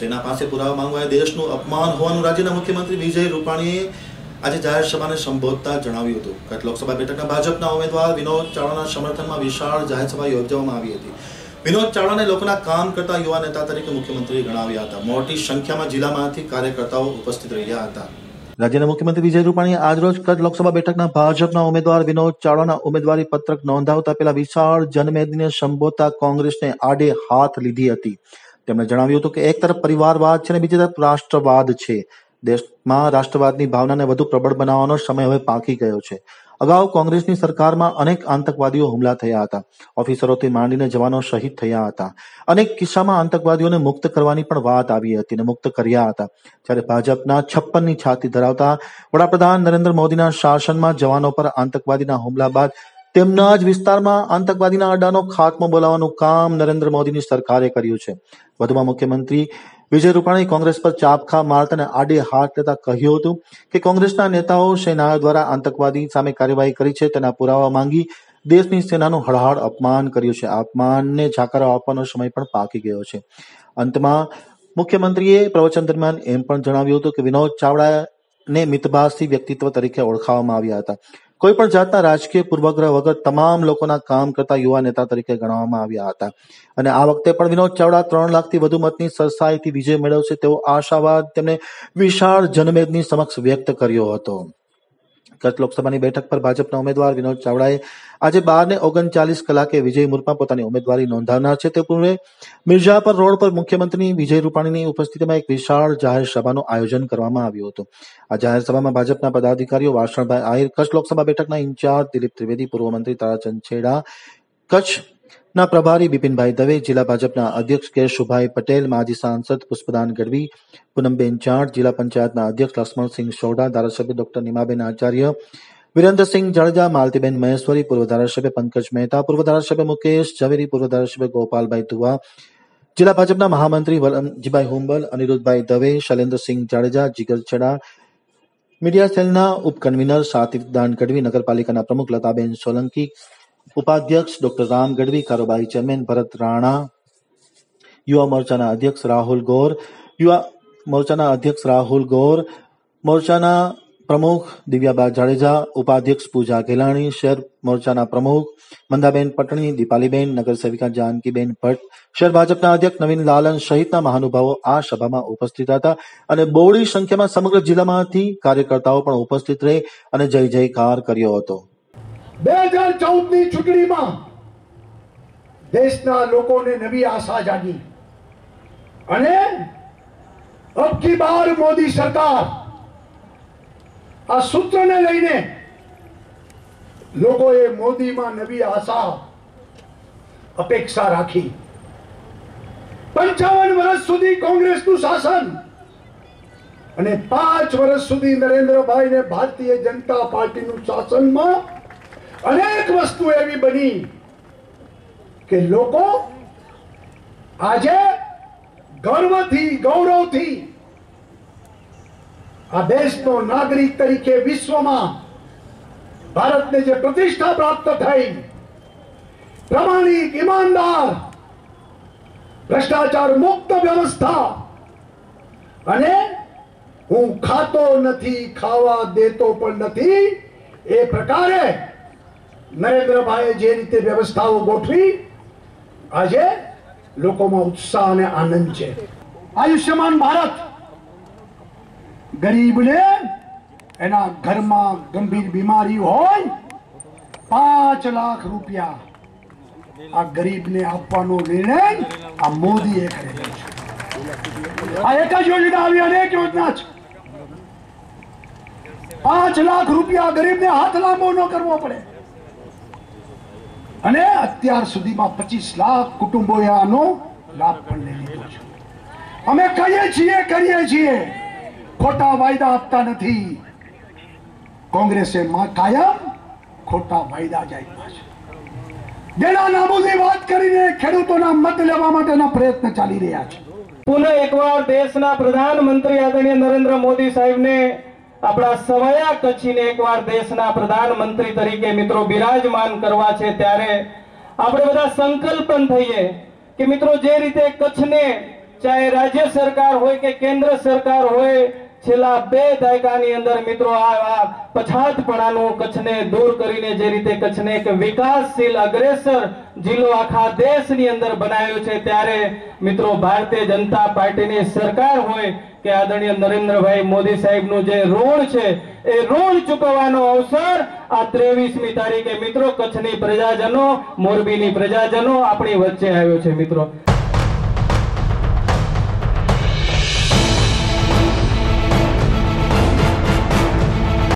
સેના પાસે પુરાવા માંગવા દેશનું અપમાન હોવાનું રાજ્યના મુખ્યમંત્રી વિજય રૂપાણીએ આજે જાહેર સભાને સંબોધતા જણાવ્યું હતું. કચ્છ લોકસભા બેઠકના ભાજપના ઉમેદવાર વિનોદ ચાવડાના સમર્થનમાં વિશાળ જાહેર સભા યોજવામાં આવી હતી. વિનોદ ચાવડાને લોકોના કામ કરતા યુવા નેતા તરીકે મુખ્યમંત્રી ગણાવ્યા હતા. મોટી સંખ્યામાં જિલ્લામાંથી કાર્યકર્તાઓ ઉપસ્થિત રહ્યા હતા. રાજ્યના મુખ્યમંત્રી વિજય રૂપાણીએ આજરોજ કચ્છ લોકસભા બેઠકના ભાજપના ઉમેદવાર વિનોદ ચાવડાના ઉમેદવારી પત્રક નોંધાવતા પહેલા વિશાળ જનમેદનીને સંબોધતા કોંગ્રેસને આડે હાથ લીધી હતી. તેમણે જણાવ્યું હતું કે એક તરફ પરિવારવાદ છે અને બીજી તરફ રાષ્ટ્રવાદ છે. દેશમાં રાષ્ટ્રવાદની ભાવનાને વધુ પ્રબળ બનાવવાનો સમય હવે પાકી ગયો છે. અગાઉ કોંગ્રેસની સરકારમાં અનેક આતંકવાદીઓ હુમલા થયા હતા. ઓફિસરોથી માંડીને જવાનો શહીદ થયા હતા. અનેક કિસ્સામાં આતંકવાદીઓને મુક્ત કરવાની પણ વાત આવી હતી અને મુક્ત કર્યા હતા. જ્યારે ભાજપના છપ્પનની છાતી ધરાવતા વડાપ્રધાન નરેન્દ્ર મોદીના શાસનમાં જવાનો પર આતંકવાદીના હુમલા બાદ તેમના જ વિસ્તારમાં આતંકવાદીના અડ્ડાનો ખાત્મો બોલાવવાનું કામ નરેન્દ્ર મોદીની સરકારે કર્યું છે. વધુમાં મુખ્યમંત્રી વિજય રૂપાણી કોંગ્રેસ પર ચાપખા મારતા અને આડે હાથ લેતા કહ્યું હતું કે કોંગ્રેસના નેતાઓ સેનાઓ દ્વારા આતંકવાદી સામે કાર્યવાહી કરી છે, તેના પુરાવા માંગી દેશની સેનાનું હળહાળ અપમાન કર્યું છે. અપમાનને જાકારો આપવાનો સમય પણ પાકી ગયો છે. અંતમાં મુખ્યમંત્રીએ પ્રવચન દરમિયાન એમ પણ જણાવ્યું હતું કે વિનોદ ચાવડાને મિતભાષી વ્યક્તિત્વ તરીકે ઓળખાવવામાં આવ્યા હતા. કોઈ પણ જાતના રાજકીય પૂર્વગ્રહ વગર તમામ લોકોના કામ કરતા યુવા નેતા તરીકે ગણવામાં આવ્યા હતા. અને આ વખતે પણ વિનોદ ચાવડા ત્રણ લાખથી વધુ મતની સરસાઈથી વિજય મેળવશે તેવો આશાવાદ તેમણે વિશાળ જનમેદની સમક્ષ વ્યક્ત કર્યો હતો. ગત લોકસભાની બેઠક પર ભાજપના ઉમેદવાર વિનોદ ચાવડાએ આજે બાર ને ઓગણચાલીસ કલાકે વિજય મુર્મા પોતાની ઉમેદવારી નોંધાવનાર છે. તે પૂર્વે મિર્ઝાપર રોડ પર મુખ્યમંત્રી વિજય રૂપાણીની ઉપસ્થિતિમાં એક વિશાળ જાહેર સભાનું આયોજન કરવામાં આવ્યું હતું. આ જાહેર સભામાં ભાજપના પદાધિકારીઓ વાસણભાઈ આહિર, કચ્છ લોકસભા બેઠકના ઇન્ચાર્જ દિલીપ ત્રિવેદી, પૂર્વ મંત્રી તારાચંદ છેડા, કચ્છ ના પ્રભારી બિપિનભાઈ દવે, જિલ્લા ભાજપના અધ્યક્ષ કેશુભાઈ પટેલ, માજી સાંસદ પુષ્પદાન ગઢવી, પૂનમબેન ચાંડ, જિલ્લા પંચાયતના અધ્યક્ષ લક્ષ્મણસિંહ સોઢા, ધારાસભ્ય ડોક્ટર નીમાબેન આચાર્ય, વિરેન્દ્રસિંહ જાડેજા, માલતીબેન મહેશ્વરી, પૂર્વ ધારાસભ્ય પંકજ મહેતા, પૂર્વ ધારાસભ્ય મુકેશ ઝવેરી, પૂર્વ ધારાસભ્ય ગોપાલભાઈ ધુવા, જિલ્લા ભાજપના મહામંત્રી વલમજીભાઈ હુંબલ, અનિરુદ્ધભાઈ દવે, શૈલેન્દ્રસિંહ જાડેજા, જીગર છેડા, મીડિયા સેલના ઉપકન્વીનર સાતિદાન ગઢવી, નગરપાલિકાના પ્રમુખ લતાબેન સોલંકી ઉપાધ્યક્ષ ડોક્ટર રામ ગઢવી, કારોબારી ચેરમેન ભરત રાણા, યુવા મોરચાના અધ્યક્ષ રાહુલ ગોર, યુવા મોરચાના અધ્યક્ષ રાહુલ ગોર, મોરચાના પ્રમુખ દિવ્યાબા જાડેજા, ઉપાધ્યક્ષ પૂજા ઘેલાણી શહેર મોરચાના પ્રમુખ મંદાબેન પટણી, દીપાલીબેન, નગરસેવિકા જાનકીબેન ભટ્ટ, શહેર ભાજપના અધ્યક્ષ નવીન લાલન સહિતના મહાનુભાવો આ સભામાં ઉપસ્થિત હતા અને બહોળી સંખ્યામાં સમગ્ર જિલ્લામાંથી કાર્યકર્તાઓ પણ ઉપસ્થિત રહી અને જય જયકાર કર્યો હતો. બે હજાર ચૌદની ચૂંટણીમાં દેશના લોકોને નવી આશા જાગી. અને અબકી બાર મોદી સરકાર. આ સૂત્રને લઈને લોકોએ મોદીમાં નવી આશા અપેક્ષા રાખી. પંચાવન વર્ષ સુધી કોંગ્રેસનું શાસન અને પાંચ વર્ષ સુધી નરેન્દ્રભાઈ ને ભારતીય જનતા પાર્ટીનું શાસનમાં અનેક વસ્તુ એવી બની કે લોકો આજે ગર્વથી, ગૌરવથી આ દેશનો નાગરિક તરીકે વિશ્વમાં ભારતને જે પ્રતિષ્ઠા પ્રાપ્ત થઈ, પ્રમાણિક ઈમાનદાર, ભ્રષ્ટાચાર મુક્ત વ્યવસ્થા અને હું ખાતો નથી, ખાવા દેતો પણ નથી, એ પ્રકારે નરેન્દ્રભાઈએ જે રીતે વ્યવસ્થાઓ ગોઠવી, આજે લોકોમાં ઉત્સાહ અને આનંદ છે. આયુષ્યમાન ભારત! ગરીબને એના ઘરમાં ગંભીર બીમારી હોય, પાંચ લાખ રૂપિયા આ ગરીબને આપવાનો નિર્ણય આ મોદીએ કરેલો છે. આ એક જ યોજના આવી, અનેક યોજના છે. પાંચ લાખ રૂપિયા ગરીબને હાથ લાંબો ન કરવો પડે. અને અત્યાર સુધીમાં પચીસ લાખ કુટુંબોએ આનો લાભ પણ લઈ લીધો છે. અમે કહીએ છીએ, કરીએ છીએ. ખોટા વાયદા આપતા નથી. કોંગ્રેસે કાયમ ખોટા વાયદા જ આપ્યા છે. દેના નાબૂદી વાત કરીને ખેડૂતોના મત લેવા માટેના પ્રયત્ન ચાલી રહ્યા છે. પુનઃ એકવાર દેશના પ્રધાનમંત્રી આદરણીય નરેન્દ્ર મોદી સાહેબને આપણા સવાયા કચ્છીને એકવાર દેશના પ્રધાનમંત્રી તરીકે મિત્રો બિરાજમાન કરવા છે ત્યારે આપણે બધા સંકલ્પન થઈએ કે મિત્રો જે રીતે કચ્છને, ચાહે રાજ્ય સરકાર હોય કે કેન્દ્ર સરકાર હોય છેલ્લા બે દાયકાની અંદર મિત્રો આ પછાતપણાનું કચ્છને દૂર કરીને જે રીતે કચ્છને એક વિકાસશીલ, અગ્રેસર જિલ્લો આખા દેશની અંદર બનાવ્યો છે, ત્યારે મિત્રો ભારતીય જનતા પાર્ટીની સરકાર હોય કે આદરણીય નરેન્દ્રભાઈ મોદી સાહેબનું જે ઋણ છે, એ ઋણ ચૂકવવાનો અવસર આ ત્રેવીસમી તારીખે મિત્રો કચ્છની પ્રજાજનો, મોરબીની પ્રજાજનો આપણી વચ્ચે આવ્યો છે મિત્રો.